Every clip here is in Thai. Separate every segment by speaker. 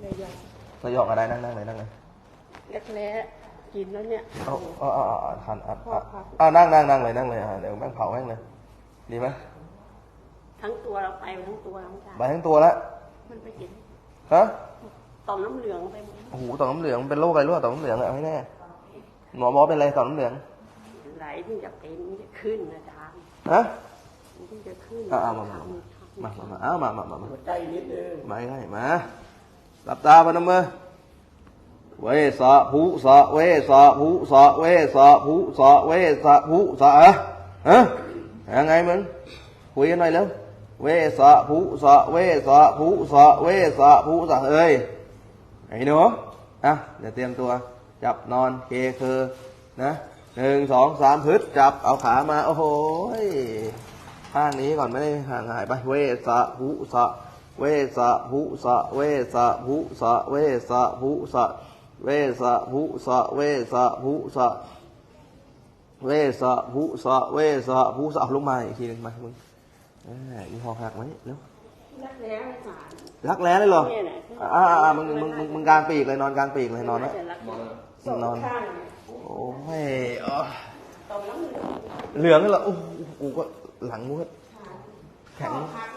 Speaker 1: เลยยอม
Speaker 2: ระยองอะไรนั่งนั่งเลยนั่งเลย
Speaker 1: เล็กแร้กินแล้วเนี่ย
Speaker 2: เอาเอาเอาเอาเอาทันเอาเอาเอานั่งนั่งนั่งเลยนั่งเลยอะเดี๋ยวแม่งเผาแม่งเลย ดีไหม
Speaker 1: ทั้งตัวเราไปทั้งตัวทั้งกาย
Speaker 2: ไปทั้งตัวแล้ว
Speaker 1: มันไปกิน
Speaker 2: ฮะ
Speaker 1: ต่อมน้ำเหลืองไปหมด
Speaker 2: โอ้โหต่อมน้ำเหลืองเป็นโรคอะไรรู้ป่ะต่อมน้ำเหลืองอะเอาให้แน่หมอบอกเป็นอะไรต่อมน้ำเหลือง
Speaker 1: ไหลมันจะเป็นมันจะขึ้นอาจารย์
Speaker 2: ฮะ
Speaker 1: มันจะขึ้น
Speaker 2: อะเอามามา
Speaker 1: ทำ
Speaker 2: มามามาเอามามามามา
Speaker 1: หัวใจนิดนึง
Speaker 2: มาให้มา หลับตาพนมมือเวสะภูสะเวสะภูสะเวสะภูสะเวสะภูสะอะฮะยังไงมึงคุยกันหน่อยแล้วเวสะภูสะเวสะภูสะเวสะภูสะเอ้ยไอ้หนูอะเดี๋ยวเตรียมตัว จับนอนเคคือนะหนึ่งสองสามพึดจับเอาขามา โอ้โหข้างนี้ก่อนไม่ได้ห่างหายไปเวสะภุสะ เวสะภุสะเวสะภุสะเวสะภุสะเวสะภุสะเวสะภุสะเวสะภุสะเวสะภุสะลงมาอีกทีหนึงมามึงอ่าอีหอกหักไหมเร็ว
Speaker 1: รักแร้ไม่ผ่าน
Speaker 2: รักแร้เลยเหรออ่าอ่ามึงมึงมึงมึงกลางปีกเลยนอนกลางปีกเลยนอนนะนอนโอ้ยอะ
Speaker 1: ต่อมน้ำเหลือง
Speaker 2: เหลืองเลยเหรอโอ้กูก็หลังกูก็ แข็ง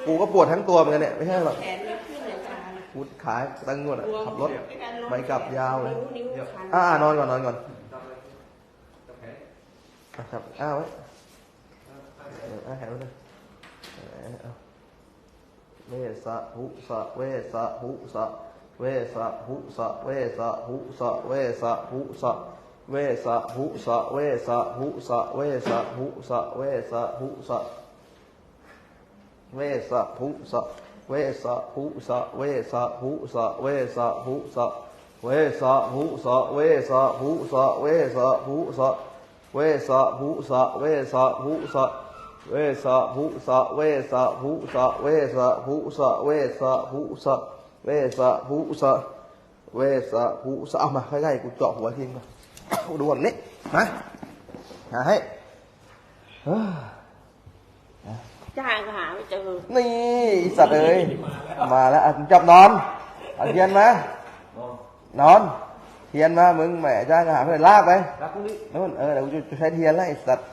Speaker 2: กูก็ปวดทั้งตัวเหมือนกันเนี่ยไม่ใช่หรอก
Speaker 1: แขนไม่ขึ้นอาจารย์
Speaker 2: กูขายตั้งงวดอะขับรถ ไปกลับยาวเลย
Speaker 1: นิ้วนิ้วคัน
Speaker 2: อ่านอนก่อนนอนก่อนอะครับอ้าวไว้เอออะแขนไว้เลยเออเอาเวสะหุสะเวสะหุสะเวสะหุสะเวสะหุสะเวสะหุสะเวสะหุสะเวสะหุสะเวสะหุสะเวสะหุสะ เวสะภุสะเวสะภุสะเวสะภุสะเวสะภุสะเวสะภุสะเวสะภุสะเวสะภุสะเวสะภุสะเวสะภุสะเวสะภุสะเวสะภุสะเวสะภุสะเวสะภุสะเวสะภุสะเวสะภุสะเอามาใกล้ๆกูเจาะหัวทิ้งมาดูก่อนนี่มาหาให้เฮ้ย
Speaker 1: จ้างก็หาไม่เจอ
Speaker 2: นี่ไอ้สัตว์เอ้ยมาแล้วอะจับนอนเอาเทียนมานอน เทียนมามึงแหมจ้างก็หาเพื่อนลากไปนู่นเออเดี๋ยวกูจะใช้เทียนแล้วไอ้สัตว์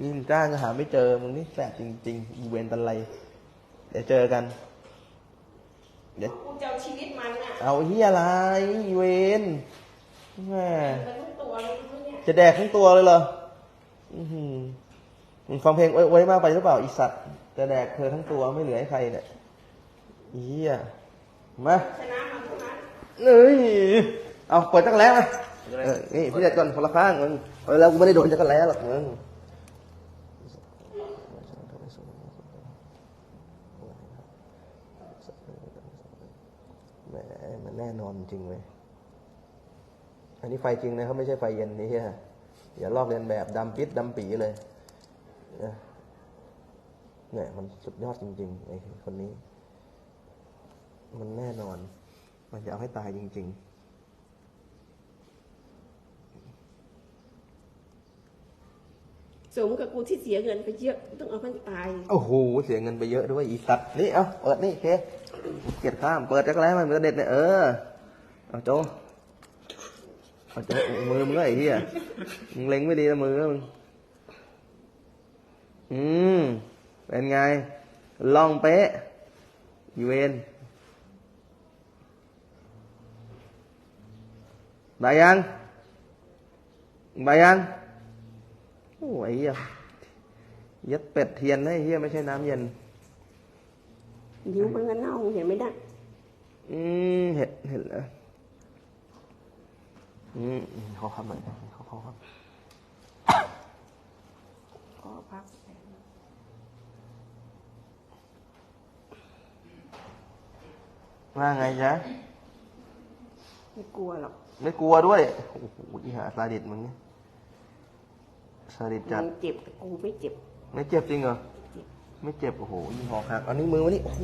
Speaker 2: นี่จ้างก็หาไม่เจอมึงนี่แสบจริงๆอีเวนต์ตันไรเดี๋ยวเจอกันเดี๋ยว
Speaker 1: กูจะเอาชีวิตมันอะ
Speaker 2: เอาเฮียอะไรอีเวนต์แหม
Speaker 1: มันทั้งตัวเลยเนี่ย
Speaker 2: จะแดกทั้งตัวเลยเหรออื้อหือมึงฟังเพลงไว้ไว้มากไปหรือเปล่าอีสัตว์ จะแดกเธอทั้งตัวไม่เหลือให้ใครเนี่ยอีเหี้ยมา
Speaker 1: ชนะมันเท่านั้น
Speaker 2: เอ้ยเอาเปิดจักรแล้วมาเออนี่พี่จัดก่อนคนละข้างมึงเอาแล้วกูไม่ได้โดนจักรแล้วหรอกมึงแหมมันแน่นอนจริงเลยอันนี้ไฟจริงนะเขาไม่ใช่ไฟเย็นนี่เฮียอย่าลอกเลียนแบบดำปิดดำปีเลยนะ เนี่ยมันสุดยอดจริงๆไอ้คนนี้ มันแน่นอน มันจะเอาให้ตายจริง
Speaker 1: สมกับกูที่เสียเงินไปเยอะต้องเอาให้ตาย
Speaker 2: ๆโอ้โหเสียเงินไปเยอะด้วยอีสัตว์นี่เอาเปิดนี่เคเกียดข้ามเปิดจักรแล้วมันจะเด็ดเนี่ยเออเอาโจเอาโจมือมึงก็ไอ้เหี้ยมึงเล็งไม่ดีนะมือมึงอืม เป็นไง ล่องเป๊ะอีเวนบายยังบายยังโอ้ยเหี้ยยัดเป็ดเทียนนะไอ้เฮียไม่ใช่น้ำเย็น
Speaker 1: นิ้วมันก็เน่าเห็นไหมนะ
Speaker 2: อืมเห็นเห็นแล้วอืมอืมเขาครับหน่อยเขาเขาครับ
Speaker 1: ก็พัก
Speaker 2: ว่าไงจ๊ะ
Speaker 1: ไม่กลัวหรอก
Speaker 2: ไม่กลัวด้วย โอ้โหอีหาซาดิสมึงเนี่ยซาดิสจัด
Speaker 1: มันเจ็บแต่กูไม่เจ็บ
Speaker 2: ไม่เจ็บจริงเหรอ
Speaker 1: เจ็บ
Speaker 2: ไม่เจ็บ โอ้โหยี่หอกหักอันนี้มือวันนี้ โอ้โห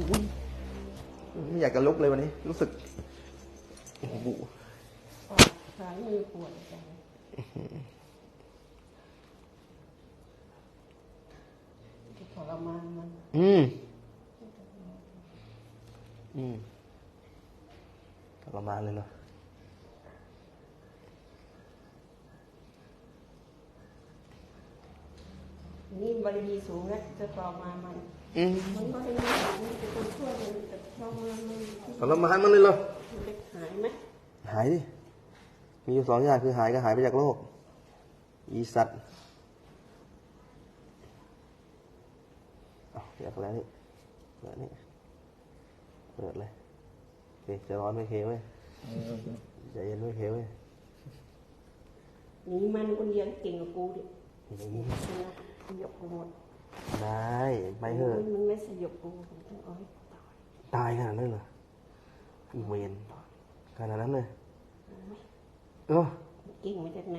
Speaker 2: ไม่อยากจะลุกเลยวันนี้ รู้สึก โอ้โห
Speaker 1: ซ้ายมือปวดจังทรมานมัน
Speaker 2: อืมอืมทรมานเลยเนาะ
Speaker 1: นี่บารมีสูงแล้วจะต่อมามัน
Speaker 2: อืม
Speaker 1: มันบารมีสูงจะคนช่วยมันแต่ต่อมามัน
Speaker 2: ทรมานมันเลยเหรอ
Speaker 1: มันจะหายไหม
Speaker 2: หายดิมีอยู่สองอย่างคือหายก็หายไปจากโลก อีสัตว์เอาอยากแล้วนี่เปิดนี่เปิดเลยโอเคจะร้อนไม่เคเว้ย ใจเย็นไม่เคเว้ย
Speaker 1: หนีมันคนเดียวเก่งกว่ากูดิ
Speaker 2: นะ
Speaker 1: สยบกูหมด
Speaker 2: ได้ไปเถอะ
Speaker 1: มันไม่สยบกูผมต้องเอาให้ตาย
Speaker 2: ตายขนาดนั้นเหรอเวนขนาดนั้นเลยเออ
Speaker 1: เก่งมาจากไหน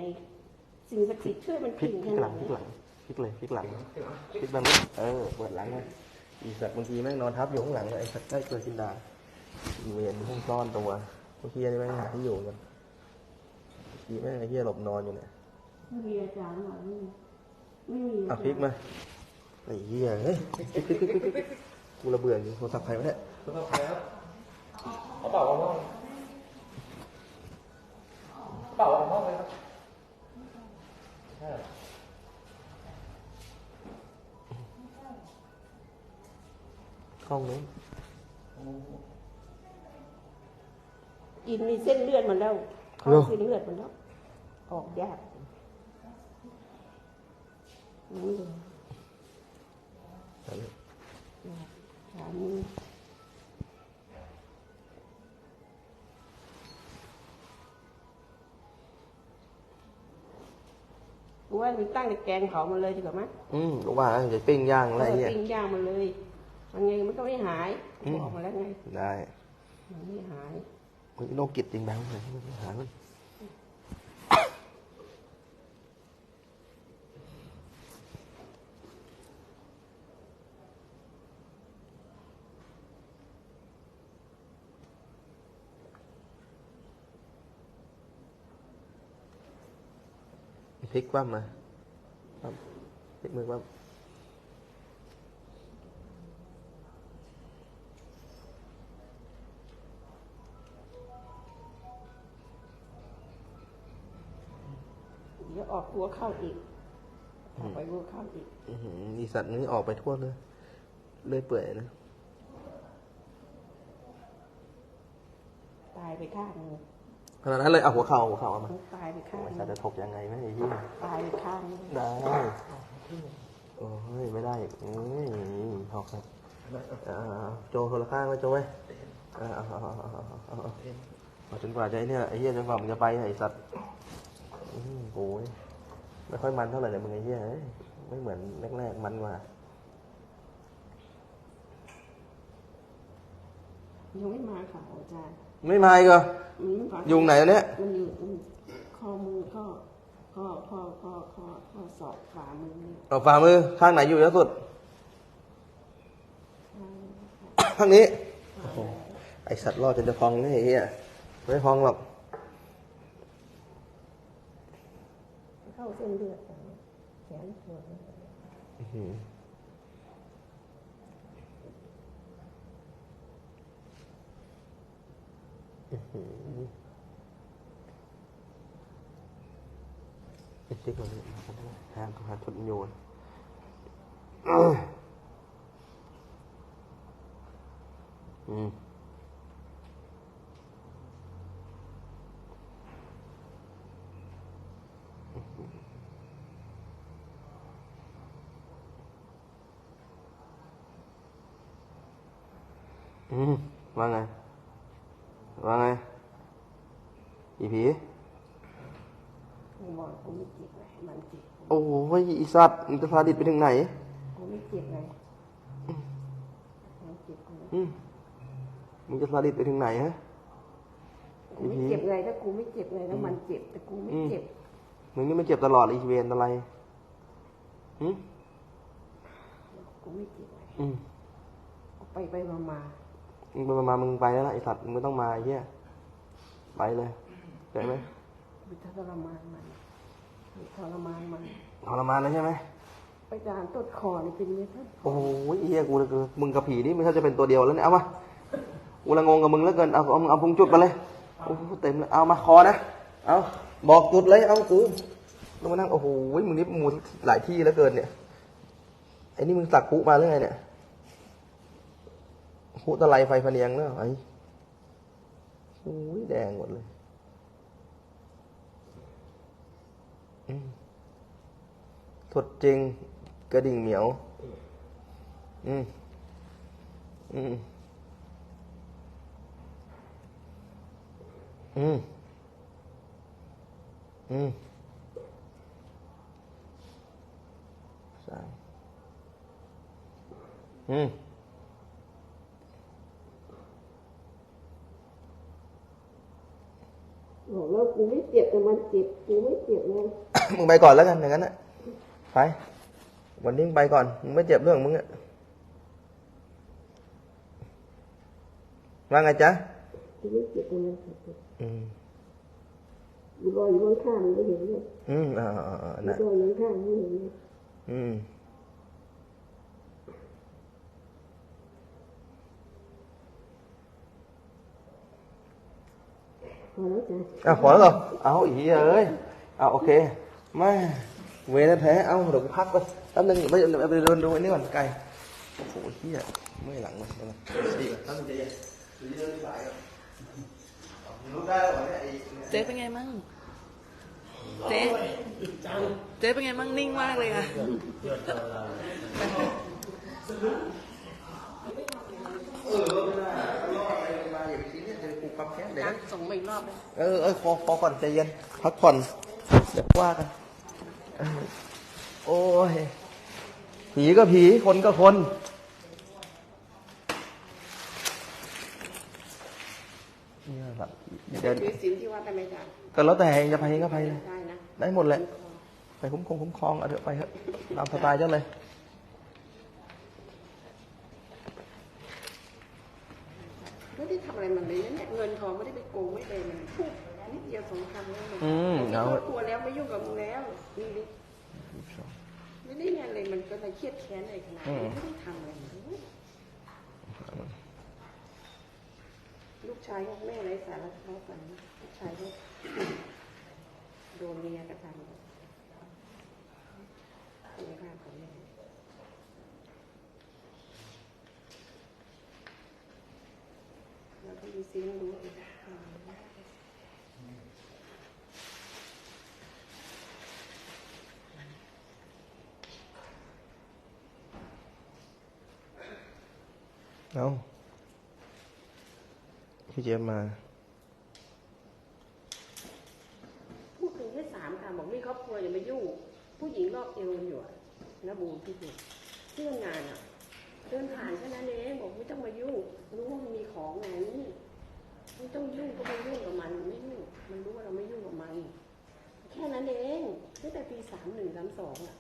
Speaker 1: สิ่งศักดิ์สิทธิ์ช่วยมัน
Speaker 2: พลิก
Speaker 1: เก่ง
Speaker 2: พลิกห
Speaker 1: นา
Speaker 2: ลังพลิกหลังพลิกเลยพลิกหลังพลิกแบบนี้เออเปิดหลังเลยอีสัตว์บางทีแม่งนอนทับอยู่ข้างหลังเลยไอ้สัตว์ใกล้เกินจินดาอีเวนห้องซ่อนตัว บางทีนี่แม่งหาที่อยู่กันบางทีแม่งไอ้เหี้ยหลบนอนอยู่เนี่ย
Speaker 1: ไม่มีอาจารย์หรอกไม่มีไม่มี
Speaker 2: อะพลิกมาไอ้เหี้ยเฮ้ยพลิกพลิกพลิกพลิกพลิกกูระเบื่ออยู่โทรศัพท์ใครวะเนี่ย
Speaker 3: คุณต้องใครครับเขาเป่าของห้องเป่าของห้องเลยครับใช่
Speaker 2: ห้องนู้น
Speaker 1: กินมีเส้นเลือดมันแล้วเข้าเส้นเลือดมันแล้ว ออกยากรู้เลย
Speaker 2: อันนี้
Speaker 1: ถามมึงกูว่ามึงตั้งแต่แกงเผามันเลยดีกว่าไหม
Speaker 2: อืมรู้ว่าจะปิ้งย่างอะไร
Speaker 1: เออ
Speaker 2: เงี้ย
Speaker 1: ปิ้งย่างมันเลยมันไงมันก็ไม่หาย
Speaker 2: อืม
Speaker 1: บอกมาแล้วไง
Speaker 2: ได้
Speaker 1: มันไม่หาย
Speaker 2: những cái đô kiệt tiền bạc này hả luôn, thích quá mà. Thích mười quá. อ
Speaker 1: อกหัวเข้าอีกออกไปหัวเข้าอีก
Speaker 2: อีสัตว์นี้ออกไปทั่วเลย เลยเปื่อยนะ
Speaker 1: ตายไปข้างนึง
Speaker 2: ขนาดนั้นเลยเอาหัวเข่าหัวเข่าเอามา
Speaker 1: ตายไปข้างนึง
Speaker 2: จะถกยังไงไม่ไอ้ยี่
Speaker 1: ตายไปข้างนึง
Speaker 2: ได้โอ้ยไม่ได้อีกเอ้ยถกสัตโจโทรข้างไลยโจเว้ยเอาจนกว่าจะเนี่ยไอ้เหี้ยจนกว่ามันจะไปไอ้สัตว์ อื้อโอ้ยไม่ค่อยมันเท่าไหร่เลยมึงไอ้เหี้ยเอ้ยไม่เหมือนแรกๆมันกว่า
Speaker 1: ยังไม่มาค่ะอาจารย์
Speaker 2: ไม่มาอีกเหรอ
Speaker 1: มันไม่มา
Speaker 2: ยุงไหนอันเนี่ย
Speaker 1: มันอยู่ตรงข้อมือข้อข้อข้อข้อข้อข้อศอกฝ่ามือนี่
Speaker 2: เอาฝ่ามือข้างไหนอยู่เยอะสุด ข้างนี้โอ้โหไอสัตว์รอดจนจะพองนี่ไอ้เฮียไม่พองหรอกา
Speaker 1: เส้นเลือดแขนปวด
Speaker 2: cái tiếng này hàng của hạt thuận nhồi ừ. อ้ติ๊กเราเนี่ยมากันด้วยห้ามเขาหาทุนโยนอืมอืมว่าไง ว่าไง อีผี
Speaker 1: กูบอกกูไม่เจ็บไงมันเจ็บ
Speaker 2: โอ้ยอีสัตว์มึงจะพาดิดไปถึงไหน
Speaker 1: กูไม่เจ็บไงมันเจ็บกู
Speaker 2: อืมมึงจะพาดิดไปถึงไหนฮะ
Speaker 1: กูไม่เจ็บไงถ้ากูไม่เจ็บไงแล้วมันเจ็บแต่กูไม่เจ็บ
Speaker 2: มึงนี่มันเจ็บตลอดเลยอีเวนอะไรอืม
Speaker 1: กูไม่เจ็บไง
Speaker 2: อืม
Speaker 1: ไปไปมามา
Speaker 2: มึงไปมามึงไปแล้วล่ะไอสัตว์มึงไม่ต้องมาไอ้เหี้ยไปเลยได้ไหม
Speaker 1: กูทรมานมันทรมานมัน
Speaker 2: ทรมานแล้วใช่ไหม
Speaker 1: ไปจานต้นคอนี่เป็นเงี้ยท่าน
Speaker 2: โอ้ยไอ้เหี้ยกูมึงกับผีนี่ไม่ใช่จะเป็นตัวเดียวแล้วเนี่ยเอามากูละงงกับมึงแล้วเกินเอาเอามึงเอาพุงจุดมาเลยโอ้โหเต็มเลยเอามาคอนะเอาบอกจุดเลยเอากูลงมานั่งโอ้โหมึงนี่มูหลายที่แล้วเกินเนี่ยไอ้นี่มึงสักคุมาหรือไงเนี่ย คุตะไลไฟพะเนียงเนอะไอ้โอ้ยแดงหมดเลยถดจริง กระดิ่งเหมียว อืม อืม อืม อืมสามอืม
Speaker 1: บอกแล้วกูไม่เจ็บแต่มันเจ็บกูไม่เจ็บเลย
Speaker 2: มึงไปก่อนแล้วกันอย่างนั้นนะไป วันนี้มึงไปก่อน มึงไม่เจ็บเรื่องมึงอะว่าไงจ๊ะ
Speaker 1: กูไม่เจ็บแต่มันเจ็บ
Speaker 2: อืม
Speaker 1: กูรออยู่ข้างๆไม่เห็นเลย
Speaker 2: อืมอ่าอ่าอ่า
Speaker 1: กู
Speaker 2: นะ
Speaker 1: รออยู่ข้างๆไม่เห็นเลย
Speaker 2: อืม
Speaker 1: พอแล้วจ้ะ
Speaker 2: อะพอแล้วเหรอเอาอีกเอ้ยเอาโอเคมาเวรแพ้เอาเดี๋ยวกูพักก่อนแป๊บนึงไม่ไปเดินดู อันนี้ก่อนไกลโอ้โหเฮียไม่หลังมันเดี๋ยวนะดีก่อนตั้งใจเย็นเดี๋ยวเดินสายก่อนรู้ได้แล้วเหรอเนี่ยไอ้
Speaker 4: เจ๊เป็นไงมั่งเจ๊เจ๊เป็นไงมั่งนิ่งมากเลยอะ
Speaker 2: เออไม่ได้รอดไปมาอย่าไปซีเรียสจะไปปลูกความแค้น เดี๋ยว
Speaker 4: นะ
Speaker 2: นะ
Speaker 4: ส่งมาอีกรอบเลย
Speaker 2: เออเออขอขอก่อนใจเย็นพักผ่อนเดี๋ยวว่ากันเออโอ้ยผีก็ผีคนก็คน เนี่ยแบบเดี๋ยว
Speaker 1: คือสินที่ว่าได้ไหมจ๊ะ
Speaker 2: ก็แล้วแต่จะไปก็ไปเลย
Speaker 1: ได้นะ
Speaker 2: ได้หมดแหละ ไปคุ้มครองคุ้มครองเอาเถอะไปเถอะตามสไตล์เจ้าเลย
Speaker 1: ไม่ได้ทำอะไรมันเลยนะเนี่ยเงินทองไม่ได้ไปโกงไม่ได้มันพูดนิดเดียวสองคำแล้วมัน
Speaker 2: อืม
Speaker 1: มี
Speaker 2: เอา
Speaker 1: ครอบครัวแล้วไม่ยุ่งกับมึงแล้วนี่นี่ไม่ได้งานอะไรมันก็เลยเครียดแค้นอะไรขนาดนี้ไม่ได้ทำอะไรมันลูกชายของแม่ไรสาระเขากันนะลูกชายก็โดนเมียกระทำเป็นภา ดูซิมดูอีก
Speaker 2: เอาพี่เจี๊ยบมา
Speaker 1: พูดถึงแค่สามคำบอกมีครอบครัวอย่ามายุ่ง ผู้หญิงรอบเอวอยู่อะนะบูมพี่ดูเรื่องงานอะเดินผ่านแค่นั้นเองบอกไม่ต้องมายุ่ง รู้ว่ามันมีของไงนี่ไม่ ต้องยุ่งก็ไม่ยุ่งกับมันไม่ยุ่งมันรู้ว่าเราไม่ยุ่งกับมัน แค่นั้นเองตั้งแต่ปีสามหนึ่งสามสองอะ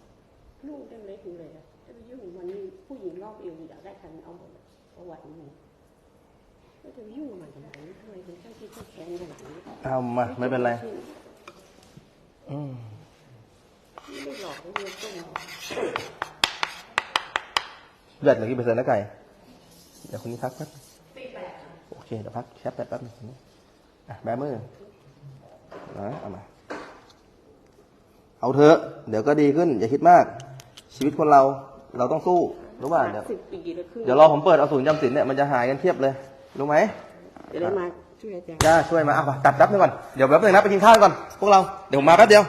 Speaker 1: ลูกยังเล็กอยู่เลยอะจะไปยุ่งกับมันนี่ผู้หญิงรอบเอวอยากได้คันเอาหมดอะประวัติมันก็จะไปยุ่งกับมันทำไมทำไมถึงต้องคิดแค้นขนาดนี้
Speaker 2: เอามาไม่เป็นไรอืม
Speaker 1: ไม่ได้หลอกไม่ได้ต้ม
Speaker 2: แบตเหลือกี่เปอร์เซ็นต์นะไก่เดี๋ยวคนนี้พักแป๊บโอ เคเดี๋ยวพักแชทแป๊บแป๊บนึงอะแบมือนะเอามา เอาเถอะเดี๋ยวก็ดีขึ้น อย่าคิดมาก ชีวิตคนเราเราต้องสู้รู้ป่ะเดี๋ยว
Speaker 1: สิบปีแล้วขึ้น
Speaker 2: เดี๋ยวรอผมเปิดเอาศูนย์จำสินเนี่ยมันจะหายกันเทียบเลยรู้ไหม
Speaker 1: จะได้มาช่วยอาจารย์
Speaker 2: จ้าช่วยมาเอาไปตัดแป๊บนึงก่อนเดี๋ยวแป๊บนึงนะไปกินข้าวก่อนพวกเราเดี๋ยวผมมาแป๊บเดียว